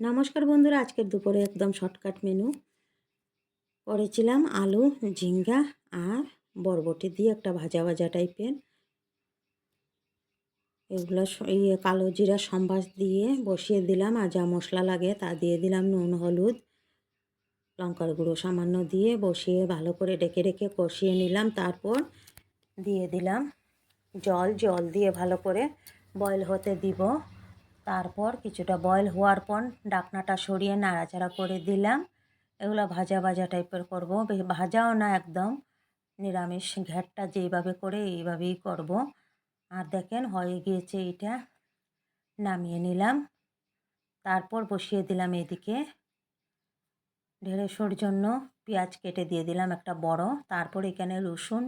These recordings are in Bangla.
নমস্কার বন্ধুরা, আজকের দুপুরে একদম শর্টকাট মেনু করেছিলাম আলু, ঝিঙ্গা আর বরবটি দিয়ে একটা ভাজা ভাজা টাইপের এগুলো ইয়ে কালো জিরা সম্বাস দিয়ে বসিয়ে দিলাম আর যা মশলা লাগে তা দিয়ে দিলাম নুন, হলুদ, লঙ্কার গুঁড়ো সামান্য দিয়ে বসিয়ে ভালো করে ডেকে ডেকে কষিয়ে নিলাম। তারপর দিয়ে দিলাম জল জল দিয়ে ভালো করে বয়েল হতে দিব। তারপর কিছুটা বয়েল হওয়ার পর ডাকনাটা সরিয়ে নাড়াচাড়া করে দিলাম। এগুলো ভাজা ভাজা টাইপের করব। ভাজাও না একদম। নিরামিষ ঘ্যাটটা যেইভাবে করে এইভাবেই করব। আর দেখেন হয়ে গিয়েছে এটা নামিয়ে নিলাম। তারপর বসিয়ে দিলাম এদিকে। ঢেঁড়সের জন্য পেঁয়াজ কেটে দিয়ে দিলাম একটা বড়। তারপর এখানে রসুন,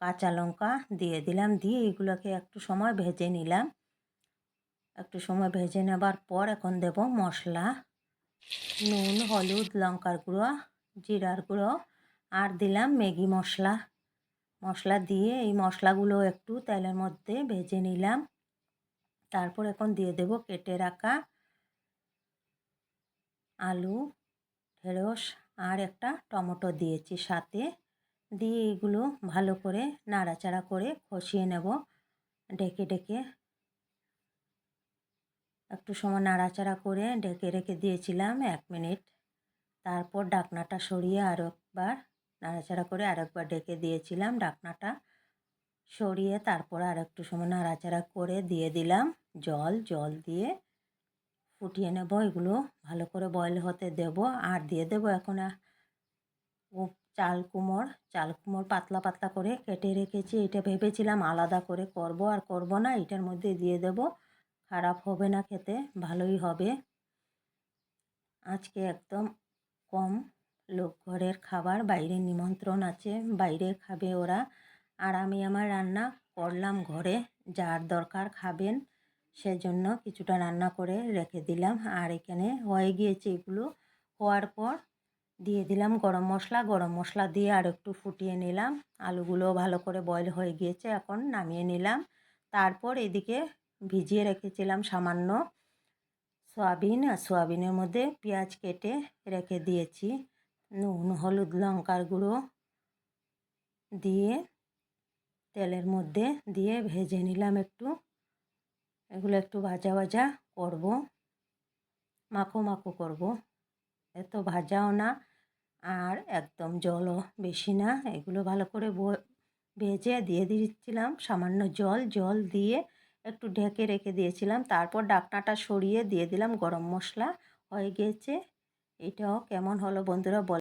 কাঁচা লঙ্কা দিয়ে দিলাম। দিয়ে এগুলোকে একটু সময় ভেজে নিলাম। একটু সময় ভেজে নেবার পর এখন দেব মশলা, নুন, হলুদ, লঙ্কার গুঁড়ো, জিরার গুঁড়ো আর দিলাম ম্যাগি মশলা। মশলা দিয়ে এই মশলাগুলো একটু তেলের মধ্যে ভেজে নিলাম। তারপর এখন দিয়ে দেব কেটে রাখা আলু, ঢেঁড়স আর একটা টমেটো দিয়েছি সাথে। দিয়ে এগুলো ভালো করে নাড়াচাড়া করে কষিয়ে নেব। ডেকে ডেকে একটু সময় নাড়াচাড়া করে ঢেকে রেখে দিয়েছিলাম এক মিনিট। তারপর ডাকনাটা সরিয়ে আরও একবার নাড়াচাড়া করে আরেকবার ডেকে দিয়েছিলাম ডাকনাটা সরিয়ে, তারপর আর একটু সময় নাড়াচাড়া করে দিয়ে দিলাম। জল জল দিয়ে ফুটিয়ে নেব, এগুলো ভালো করে বয়েল হতে দেব। আর দিয়ে দেব এখন চাল কুমড়। চাল কুমড় পাতলা পাতলা করে কেটে রেখেছি, এটা ভেবেছিলাম আলাদা করে করব আর করব না, এটার মধ্যে দিয়ে দেব। খারাপ হবে না খেতে, ভালোই হবে। আজকে একদম কম লোক ঘরের খাবার, বাইরে নিমন্ত্রণ আছে, বাইরে খাবে ওরা। আর আমি আমার রান্না করলাম ঘরে, যার দরকার খাবেন সেজন্য কিছুটা রান্না করে রেখে দিলাম। আর এখানে হয়ে গিয়েছে এগুলো। হওয়ার পর দিয়ে দিলাম গরম মশলা। গরম মশলা দিয়ে আর একটু ফুটিয়ে নিলাম। আলুগুলো ভালো করে বয়েল হয়ে গিয়েছে, এখন নামিয়ে নিলাম। তারপর এদিকে ভিজিয়ে রেখেছিলাম সামান্য সয়াবিন। আর সয়াবিনের মধ্যে পেঁয়াজ কেটে রেখে দিয়েছি। নুন, হলুদ, লঙ্কার গুঁড়ো দিয়ে তেলের মধ্যে দিয়ে ভেজে নিলাম একটু। এগুলো একটু ভাজা ভাজা করব, মাখো মাখো করব। এত ভাজাও না আর একদম জলও বেশি না। এগুলো ভালো করে ভেজে দিয়ে দিচ্ছিলাম সামান্য জল। জল দিয়ে একটু ঢেকে রেখে দিয়েছিলাম। তারপর ডাকনাটা সরিয়ে দিয়ে দিলাম গরম মশলা। হয়ে গিয়েছে এটাও কেমন হলো বন্ধুরা